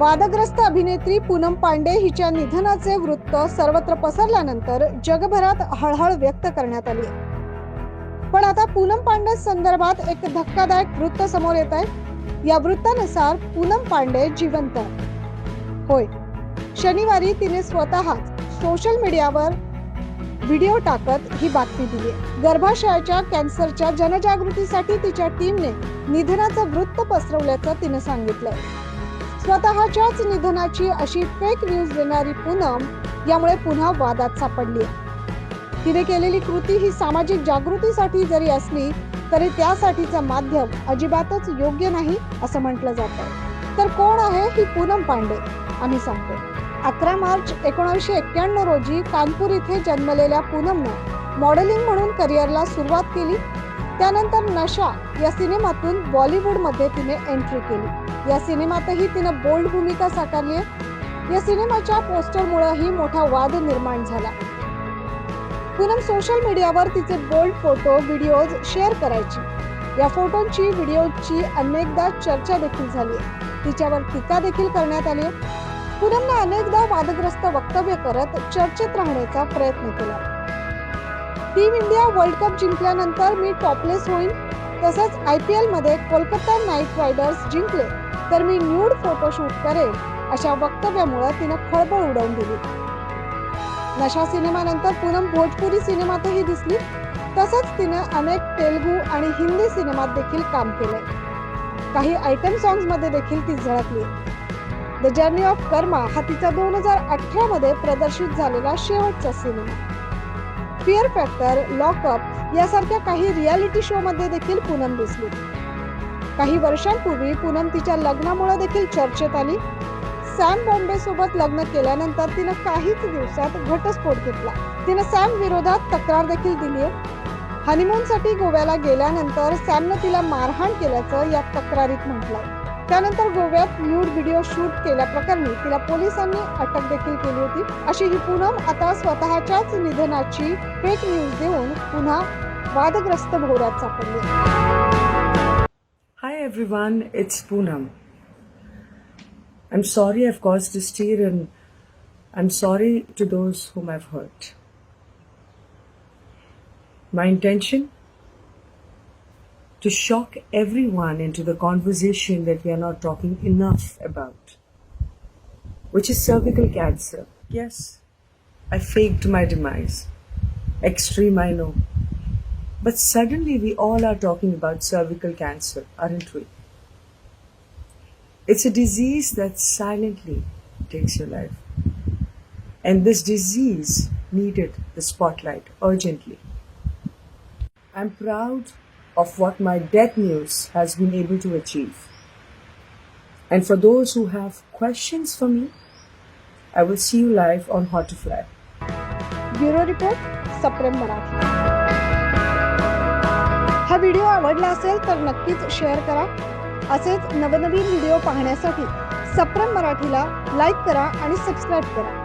वादग्रस्त अभिनेत्री पूनम पांडे हिच्या निधनाचे वृत्त सर्वत्र पसरल्यानंतर जगभरात हळहळ व्यक्त करण्यात आली पण आता पूनम पांडे संदर्भात एक धक्कादायक वृत्त समोर येत आहे. या वृत्तानुसार पूनम पांडे जिवंत आहे. होय शनिवारी तिने स्वतःच सोशल मीडियावर व्हिडिओ टाकत ही बातमी दिली गर्भाशयाच्या कॅन्सरच्या जनजागृतीसाठी तिच्या टीमने निधनाचं वृत्त पसरवल्याचं तिने सांगितलं स्वतःच्याच निधनाची अशी फेक न्यूज देणारी पूनम यामुळे पुन्हा वादात सापडली. आहे. तिने केलेली कृती ही सामाजिक जागृतीसाठी जरी असली तरी त्यासाठीचं माध्यम अजिबातच योग्य नाही असं म्हटलं जातं. तर कोण आहे ही पूनम पांडे? आम्ही सांगतो. अकरा मार्च एकोणीसशे एक्क्याण्णव रोजी कानपूर इथे जन्मलेल्या पूनमनं मॉडेलिंग म्हणून करिअरला सुरुवात केली. त्यानंतर नशा या सिनेमातून बॉलिवूडमध्ये तिने एंट्री केली. या सिनेमातही तिनं बोल्ड भूमिका साकारली आहे. या सिनेमाच्या पोस्टरमुळेही मोठा वाद निर्माण झाला. पूनम सोशल मीडियावर तिचे बोल्ड फोटो व्हिडिओज शेअर करायची. या फोटोंची व्हिडिओची अनेकदा चर्चा देखील झाली. तिच्यावर टीका देखील करण्यात आली. पूनमने अनेकदा वादग्रस्त वक्तव्य करत चर्चेत राहण्याचा प्रयत्न केला. टीम इंडिया वर्ल्ड कप जिंकल्यानंतर मी टॉपलेस होईन. तसंच आय पी एलमध्ये कोलकाता नाईट रायडर्स जिंकले तर मी न्यूड फोटोशूट करेन अशा वक्तव्यामुळे तिनं खळबळ उडवून दिली. नशा सिनेमानंतर पूनम भोजपुरी सिनेमातही दिसली. तसंच तिनं अनेक तेलगू आणि हिंदी सिनेमात देखील काम केले. काही आयटम सॉंग्समध्ये देखील ती झळकली. द जर्नी ऑफ कर्मा हा तिचा दोन हजार अठरा मध्ये प्रदर्शित झालेला शेवटचा सिनेमा. फिअर फॅक्टर लॉकअप यासारख्या काही रियालिटी शो मध्ये देखील पूनम दिसली. काही वर्षांपूर्वी पूनम तिच्या लग्नामुळे देखील चर्चेत आली. सॅम बॉम्बे सोबत लग्न केल्यानंतर तिनं काहीच दिवसात घटस्फोट घेतला. तिनं सॅम विरोधात तक्रार देखील दिली आहे हनीमून साठी गोव्याला गेल्यानंतर सॅमनं तिला मारहाण केल्याचं या तक्रारीत म्हटलंय. त्यानंतर गोव्यात न्यूड व्हिडिओ शूट केल्याप्रकरणी तिला पोलिसांनी अटक देखील केली होती. अशी ही पूनम आता स्वतःच्याच निधनाची फेक न्यूज देऊन पुन्हा वादग्रस्त भोवऱ्यात सापडली hi everyone it's Poonam I am sorry sorry cause caused a and I am sorry to those whom have hurt my intention To shock everyone into the conversation that we are not talking enough about, which is cervical cancer. Yes, I faked my demise. Extreme, I know. But suddenly we all are talking about cervical cancer, aren't we? It's a disease that silently takes your life. And this disease needed the spotlight urgently. I'm proud of what my Dead news has been able to achieve. And for those who have questions for me, I will see you live on How to Fly. Bureau report सप्रेम मराठी हा video आवडला असेल तर नक्कीच share करा असेच नवनवीन video पाहण्यासाठी सप्रम मराठीला लाईक करा आणि सबस्क्राईब करा